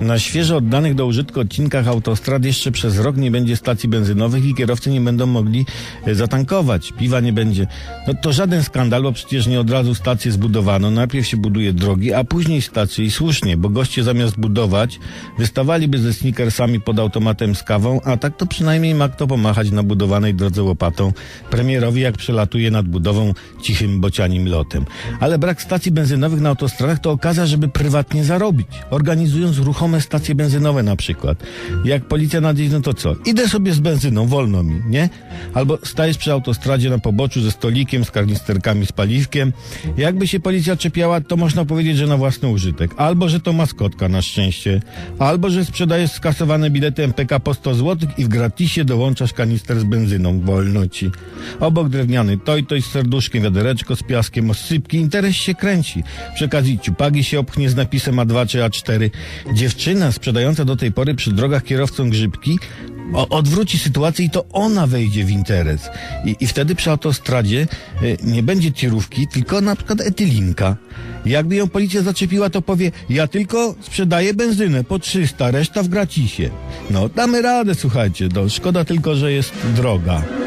Na świeżo oddanych do użytku odcinkach autostrad jeszcze przez rok nie będzie stacji benzynowych i kierowcy nie będą mogli e, zatankować. Piwa nie będzie. No to żaden skandal, bo przecież nie od razu stacje zbudowano. Najpierw się buduje drogi, a później stacje i słusznie, bo goście zamiast budować wystawaliby ze sneakersami pod automatem z kawą, a tak to przynajmniej ma kto pomachać na budowanej drodze łopatą premierowi jak przelatuje nad budową cichym bocianim lotem. Ale brak stacji benzynowych na autostradach to okazja, żeby prywatnie zarobić, organizując ruchome stacje benzynowe na przykład. Jak policja nadjedzie, no to co? Idę sobie z benzyną, wolno mi, nie? Albo stajesz przy autostradzie na poboczu ze stolikiem, z karnisterkami z paliwkiem. Jakby się policja czepiała, to można powiedzieć, że na własny użytek. Albo, że to maskotka na szczęście. Albo, że sprzedajesz skasowane bilety MPK po 100 zł i w gratisie dołączasz kanister z benzyną. Wolno ci. Obok drewniany toj, toj z serduszkiem, wiadereczko z piaskiem, osypki. Interes się kręci. Przy ciupagi się opchnie z napisem A2 czy A4. Dziewczyna sprzedająca do tej pory przy drogach kierowcom grzybki odwróci sytuację i to ona wejdzie w interes. I, i wtedy przy autostradzie y, nie będzie tirówki, tylko na przykład etylinka. Jakby ją policja zaczepiła, to powie, ja tylko sprzedaję benzynę po 300, reszta w gratisie. No, damy radę, słuchajcie, no, szkoda tylko, że jest droga.